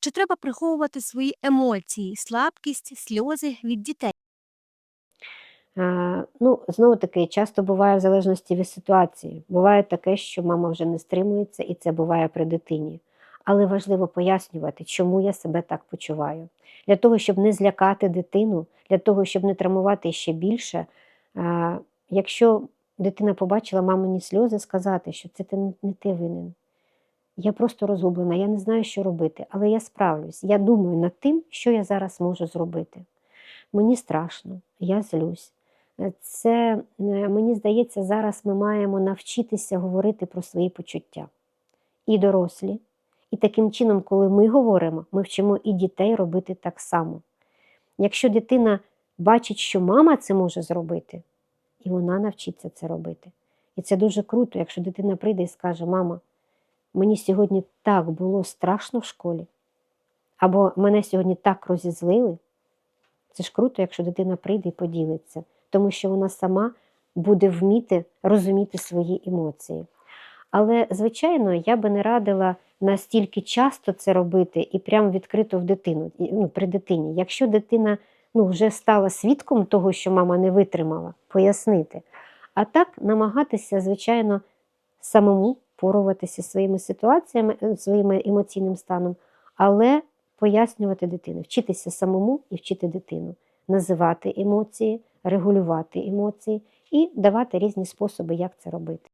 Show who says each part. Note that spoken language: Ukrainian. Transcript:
Speaker 1: Чи треба приховувати свої емоції, слабкість, сльози від дітей?
Speaker 2: Е, Ну, знову таки, часто буває в залежності від ситуації. Буває таке, що мама вже не стримується, і це буває при дитині. Але важливо пояснювати, чому я себе так почуваю. Для того, щоб не злякати дитину, для того, щоб не травмувати ще більше. е, Якщо дитина побачила мамині сльози, сказати, що це ти не не ти винен. Я просто розгублена, я не знаю, що робити, але я справлюсь. Я думаю над тим, що я зараз можу зробити. Мені страшно, я злюсь. Е, Це, е, мені здається, зараз ми маємо навчитися говорити про свої почуття. І дорослі. І таким чином, коли ми говоримо, ми вчимо і дітей робити так само. Якщо дитина бачить, що мама це може зробити, і вона навчиться це робити. І це дуже круто, якщо дитина прийде і скаже: Мама, мені сьогодні так було страшно в школі, або мене сьогодні так розізлили. Це ж круто, якщо дитина прийде і поділиться, тому що вона сама буде вміти розуміти свої емоції. Але, звичайно, я би не радила настільки часто це робити і прямо відкрито в дитину, ну, при дитині. Якщо дитина ну, вже стала свідком того, що мама не витримала, пояснити. А так намагатися, звичайно, самому поруватися своїми ситуаціями, е, своїм емоційним станом, але пояснювати дитину, вчитися самому і вчити дитину, називати емоції, регулювати емоції і давати різні способи, як це робити.